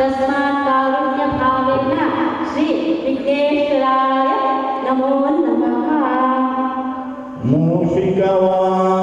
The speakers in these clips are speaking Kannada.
तस्मात् कारुण्यभावेन श्रीविघ्नेश्वराय नमो नमः मूषिकवा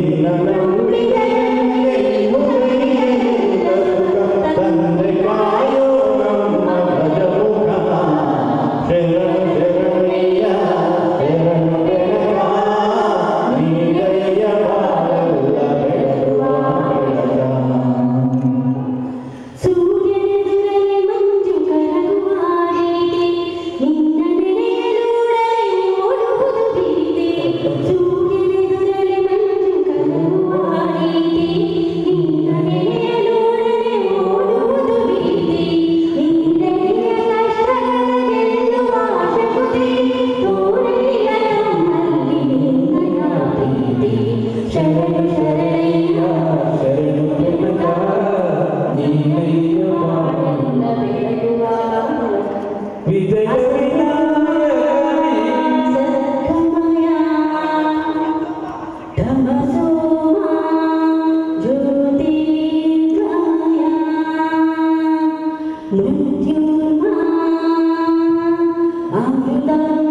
என்னுடைய You your heart up to the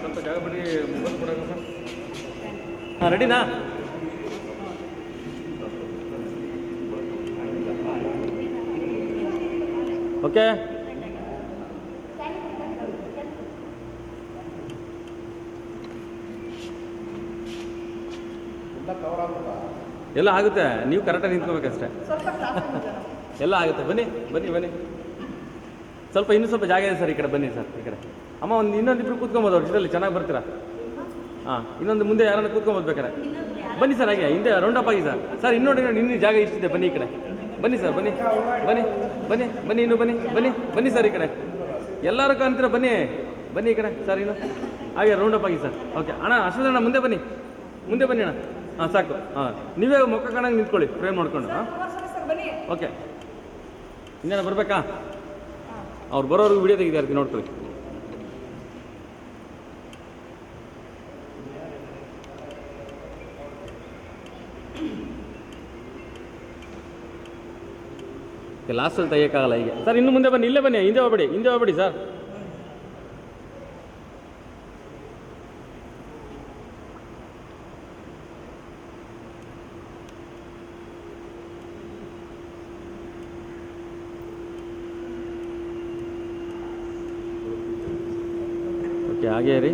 ಸ್ವಲ್ಪ ಹಾಂ ರೆಡಿನಾ ಓಕೆ ಎಲ್ಲ ಆಗುತ್ತೆ. ನೀವು ಕರೆಕ್ಟಾಗಿ ನಿಂತ್ಕೋಬೇಕಷ್ಟೇ. ಎಲ್ಲ ಆಗುತ್ತೆ. ಬನ್ನಿ ಬನ್ನಿ ಬನ್ನಿ. ಸ್ವಲ್ಪ ಇನ್ನೂ ಸ್ವಲ್ಪ ಜಾಗ ಇದೆ ಸರ್, ಈ ಕಡೆ ಬನ್ನಿ ಸರ್, ಈ ಕಡೆ. ಅಮ್ಮ, ಒಂದು ಇನ್ನೊಂದಿಬ್ರು ಕೂತ್ಕೊಬೋದು ಅವ್ರ ಜೊತೆಲಿ ಚೆನ್ನಾಗಿ ಬರ್ತೀರಾ? ಹಾಂ, ಇನ್ನೊಂದು ಮುಂದೆ ಯಾರನ್ನ ಕೂತ್ಕೊಬೋದು ಬೇಕಾರೆ ಬನ್ನಿ ಸರ್ ಹಾಗೆ, ಹಿಂದೆ ರೌಂಡ್ ಅಪ್ ಆಗಿ ಸರ್. ಸರ್, ಇನ್ನೊಂದು ಇನ್ನೂ ಜಾಗ ಇಷ್ಟಿದೆ, ಬನ್ನಿ ಈ ಕಡೆ. ಬನ್ನಿ ಸರ್, ಬನ್ನಿ ಬನ್ನಿ ಬನ್ನಿ ಬನ್ನಿ ಇನ್ನು ಬನ್ನಿ ಬನ್ನಿ ಬನ್ನಿ ಸರ್ ಈ ಕಡೆ. ಎಲ್ಲರೂ ಕಾಣ್ತೀರ? ಬನ್ನಿ ಬನ್ನಿ ಈ ಕಡೆ ಸರ್ ಇನ್ನು. ಹಾಗೆ ರೌಂಡ್ ಅಪ್ ಆಗಿ ಸರ್. ಓಕೆ ಅಣ್ಣ ಅಣ್ಣ ಮುಂದೆ ಬನ್ನಿ. ಮುಂದೆ ಬನ್ನಿ ಅಣ್ಣ. ಹಾಂ, ಸಾಕು. ಹಾಂ, ನೀವೇ ಮುಖ ಕಾಣಂಗೆ ನಿಂತ್ಕೊಳ್ಳಿ ಫ್ರೇಮ್ ಮಾಡ್ಕೊಂಡು, ಹಾಂ? ಓಕೆ ಇನ್ನೇನು ಬರಬೇಕಾ? ಅವ್ರು ಬರೋರ್ಗು ವಿಡಿಯೋ ತೆಗಿತಾ ನೋಡ್ಕೊಳ್ಳಿ. ಲಾಸ್ಟಲ್ಲಿ ತೆಗಿಯೋಕ್ಕಾಗಲ್ಲ ಈಗ ಸರ್ ಇನ್ನು ಮುಂದೆ ಬನ್ನಿ ಇಲ್ಲೇ ಬನ್ನಿ ಹಿಂದೆ ಹೋಗ್ಬೇಡಿ ಹಿಂದೆ ಹೋಗ್ಬೇಡಿ ಸರ್ ಓಕೆ ಹಾಗೇ ರೀ